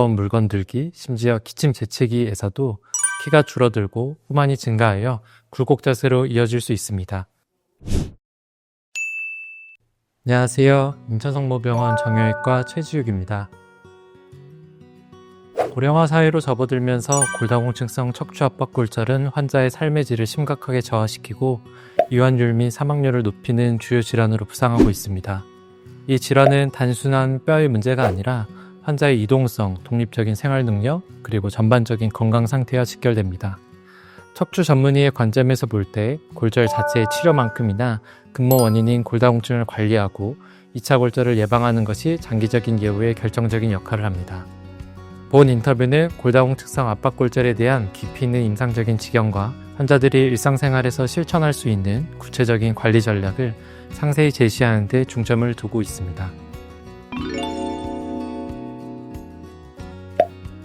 무거운 물건 들기, 심지어 기침 재채기에서도 키가 줄어들고 후만이 증가하여 굴곡 자세로 이어질 수 있습니다. 안녕하세요. 인천성모병원 정형외과 최지욱입니다. 고령화 사회로 접어들면서 골다공증성 척추압박 골절은 환자의 삶의 질을 심각하게 저하시키고 이완율 및 사망률을 높이는 주요 질환으로 부상하고 있습니다. 이 질환은 단순한 뼈의 문제가 아니라 환자의 이동성, 독립적인 생활 능력, 그리고 전반적인 건강 상태와 직결됩니다. 척추 전문의의 관점에서 볼 때 골절 자체의 치료만큼이나 근모 원인인 골다공증을 관리하고 2차 골절을 예방하는 것이 장기적인 예후에 결정적인 역할을 합니다. 본 인터뷰는 골다공증성 압박골절에 대한 깊이 있는 임상적인 지경과 환자들이 일상생활에서 실천할 수 있는 구체적인 관리 전략을 상세히 제시하는 데 중점을 두고 있습니다.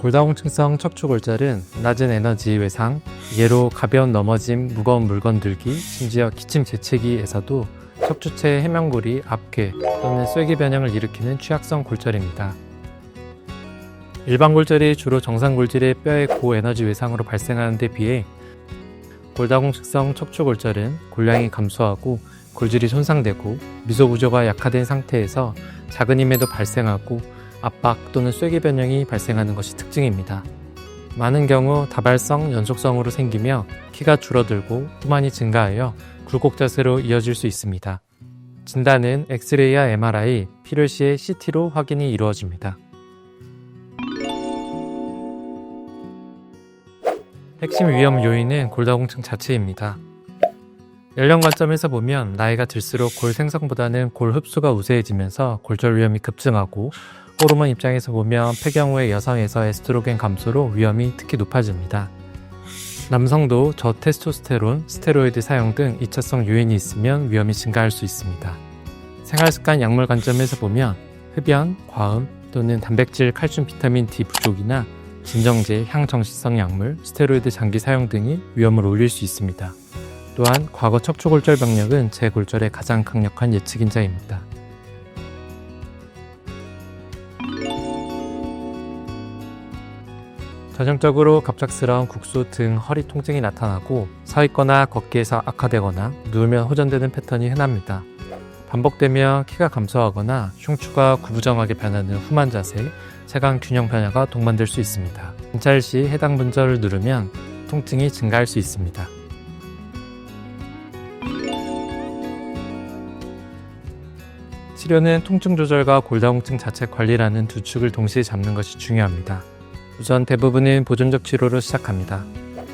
골다공증성 척추골절은 낮은 에너지 외상, 예로 가벼운 넘어짐, 무거운 물건 들기, 심지어 기침 재채기에서도 척추체 해면골이 앞괴 또는 쐐기 변형을 일으키는 취약성 골절입니다. 일반 골절이 주로 정상 골절의 뼈의 고에너지 외상으로 발생하는 데 비해 골다공증성 척추골절은 골량이 감소하고 골질이 손상되고 미소 구조가 약화된 상태에서 작은 힘에도 발생하고 압박 또는 쐐기 변형이 발생하는 것이 특징입니다. 많은 경우 다발성, 연속성으로 생기며 키가 줄어들고 후만이 증가하여 굴곡 자세로 이어질 수 있습니다. 진단은 엑스레이와 MRI, 필요 시에 CT로 확인이 이루어집니다. 핵심 위험 요인은 골다공증 자체입니다. 연령 관점에서 보면 나이가 들수록 골 생성보다는 골 흡수가 우세해지면서 골절 위험이 급증하고 호르몬 입장에서 보면 폐경 후의 여성에서 에스트로겐 감소로 위험이 특히 높아집니다. 남성도 저테스토스테론, 스테로이드 사용 등 2차성 요인이 있으면 위험이 증가할 수 있습니다. 생활습관 약물 관점에서 보면 흡연, 과음 또는 단백질, 칼슘, 비타민 D 부족이나 진정제, 향정신성 약물, 스테로이드 장기 사용 등이 위험을 올릴 수 있습니다. 또한 과거 척추골절 병력은 재골절의 가장 강력한 예측인자입니다. 전형적으로 갑작스러운 국소 등 허리 통증이 나타나고 서 있거나 걷기에서 악화되거나 누우면 호전되는 패턴이 흔합니다. 반복되며 키가 감소하거나 흉추가 구부정하게 변하는 후만 자세, 체강 균형 변화가 동반될 수 있습니다. 진찰 시 해당 분절을 누르면 통증이 증가할 수 있습니다. 치료는 통증 조절과 골다공증 자체 관리라는 두 축을 동시에 잡는 것이 중요합니다. 우선 대부분은 보존적 치료로 시작합니다.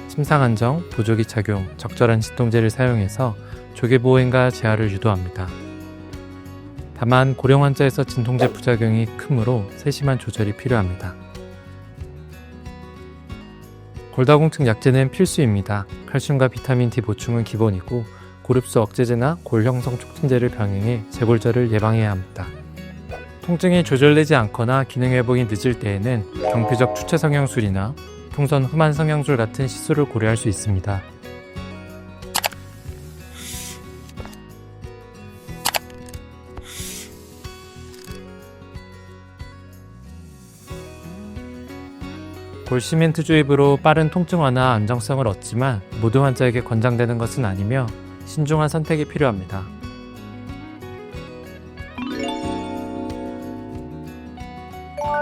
침상 안정, 보조기 착용, 적절한 진통제를 사용해서 조개 보행과 재활을 유도합니다. 다만 고령 환자에서 진통제 부작용이 크므로 세심한 조절이 필요합니다. 골다공증 약제는 필수입니다. 칼슘과 비타민 D 보충은 기본이고 고립수 억제제나 골 형성 촉진제를 병행해 재골절을 예방해야 합니다. 통증이 조절되지 않거나 기능 회복이 늦을 때에는 경피적 추체 성형술이나 통선 후만 성형술 같은 시술을 고려할 수 있습니다. 골시멘트 주입으로 빠른 통증 완화 안정성을 얻지만 모든 환자에게 권장되는 것은 아니며 신중한 선택이 필요합니다.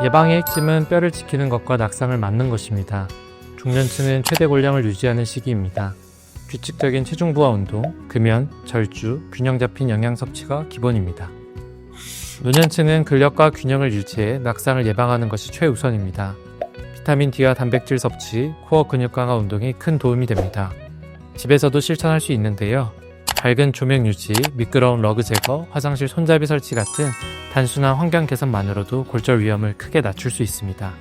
예방의 핵심은 뼈를 지키는 것과 낙상을 막는 것입니다. 중년층은 최대 골량을 유지하는 시기입니다. 규칙적인 체중부와 운동, 금연, 절주, 균형 잡힌 영양 섭취가 기본입니다. 노년층은 근력과 균형을 유지해 낙상을 예방하는 것이 최우선입니다. 비타민 D와 단백질 섭취, 코어 근육 강화 운동이 큰 도움이 됩니다. 집에서도 실천할 수 있는데요. 밝은 조명 유지, 미끄러운 러그 제거, 화장실 손잡이 설치 같은 단순한 환경 개선만으로도 골절 위험을 크게 낮출 수 있습니다.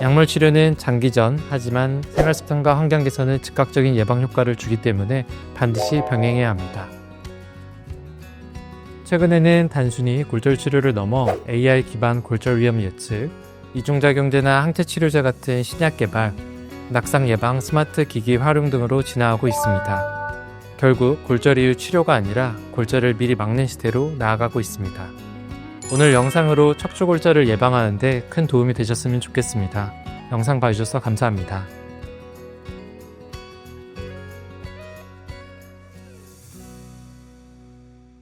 약물 치료는 장기전, 하지만 생활 습관과 환경 개선은 즉각적인 예방 효과를 주기 때문에 반드시 병행해야 합니다. 최근에는 단순히 골절 치료를 넘어 AI 기반 골절 위험 예측, 이중작용제나 항체 치료제 같은 신약 개발, 낙상 예방 스마트 기기 활용 등으로 진화하고 있습니다. 결국 골절 이후 치료가 아니라 골절을 미리 막는 시대로 나아가고 있습니다. 오늘 영상으로 척추골절을 예방하는데 큰 도움이 되셨으면 좋겠습니다. 영상 봐주셔서 감사합니다.